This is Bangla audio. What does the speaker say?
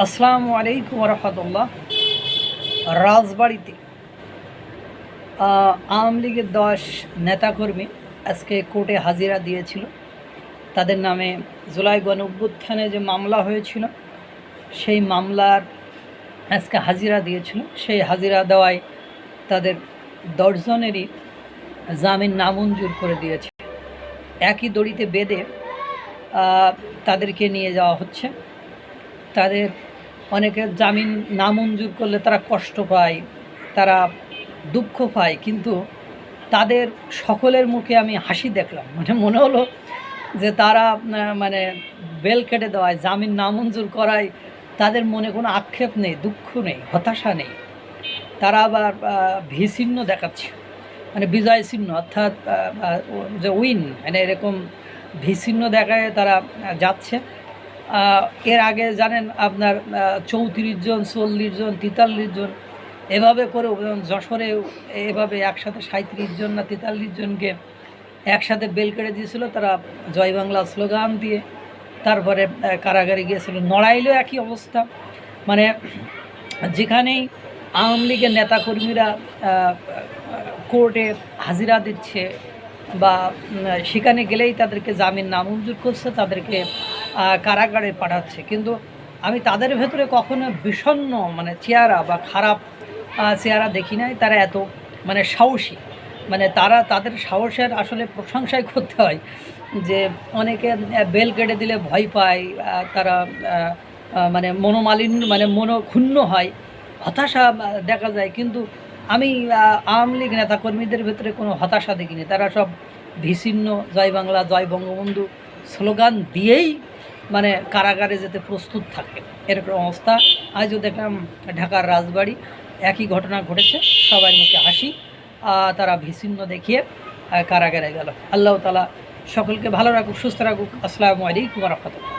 আসসালামু আলাইকুম রহমতুল্লাহ। রাজবাড়িতে আওয়ামী লীগের দশ নেতাকর্মী আজকে কোর্টে হাজিরা দিয়েছিল। তাদের নামে জুলাই গণ অভ্যুত্থানে যে মামলা হয়েছিল, সেই মামলার আজকে হাজিরা দিয়েছিল। সেই হাজিরা দেওয়ায় তাদের দশজনেরই জামিন নামঞ্জুর করে দিয়েছে। একই দড়িতে বেঁধে তাদেরকে নিয়ে যাওয়া হচ্ছে। তাদের অনেকের জামিন নামঞ্জুর করলে তারা কষ্ট পায়, তারা দুঃখ পায়, কিন্তু তাদের সকলের মুখে আমি হাসি দেখলাম। মানে মনে হলো যে তারা মানে বেল কেটে দেওয়ায়, জামিন নামঞ্জুর করায় তাদের মনে কোনো আক্ষেপ নেই, দুঃখ নেই, হতাশা নেই। তারা আবার ভিচিহ্ন দেখাচ্ছে। মানে বিজয় চিহ্ন, অর্থাৎ যে উইন মানে এরকম ভিচিহ্ন দেখায় তারা যাচ্ছে। এর আগে জানেন আপনার চৌত্রিশ জন, চল্লিশ জন, তেতাল্লিশ জন, এভাবে করে যশোরে এভাবে একসাথে সাঁত্রিশ জন না তেতাল্লিশ জনকে একসাথে বেল কেটে দিয়েছিল। তারা জয় বাংলা স্লোগান দিয়ে তারপরে কারাগারে গিয়েছিল। নড়াইলেও একই অবস্থা। মানে যেখানেই আওয়ামী লীগের নেতাকর্মীরা কোর্টে হাজিরা দিচ্ছে বা সেখানে গেলেই তাদেরকে জামিন নামঞ্জুর করছে, তাদেরকে কারাগারে পাঠাচ্ছে। কিন্তু আমি তাদের ভেতরে কখনো বিষণ্ণ মানে চেহারা বা খারাপ চেহারা দেখি নাই। তারা এত মানে সাহসী। মানে তারা, তাদের সাহসের আসলে প্রশংসাই করতে হয় যে অনেকে বেল কেটে দিলে ভয় পায় তারা মানে মনোমালিন্য মানে মনোক্ষুণ্ণ হয়, হতাশা দেখা যায়। কিন্তু আমি আওয়ামী লীগ নেতাকর্মীদের ভেতরে কোনো হতাশা দেখিনি। তারা সব ভিছিন্ন জয় বাংলা, জয় বঙ্গবন্ধু স্লোগান দিয়েই মানে কারাগারে যেতে প্রস্তুত থাকে। এরকম অবস্থা। আজও দেখলাম ঢাকার রাজবাড়ি, একই ঘটনা ঘটেছে। সবাই মুখে হাসি তারা ভিসিন্ন দেখিয়ে কারাগারে গেল। আল্লাহ তালা সকলকে ভালো রাখুক, সুস্থ রাখুক। আসসালামু আলাইকুম রহমতুল্লাহ।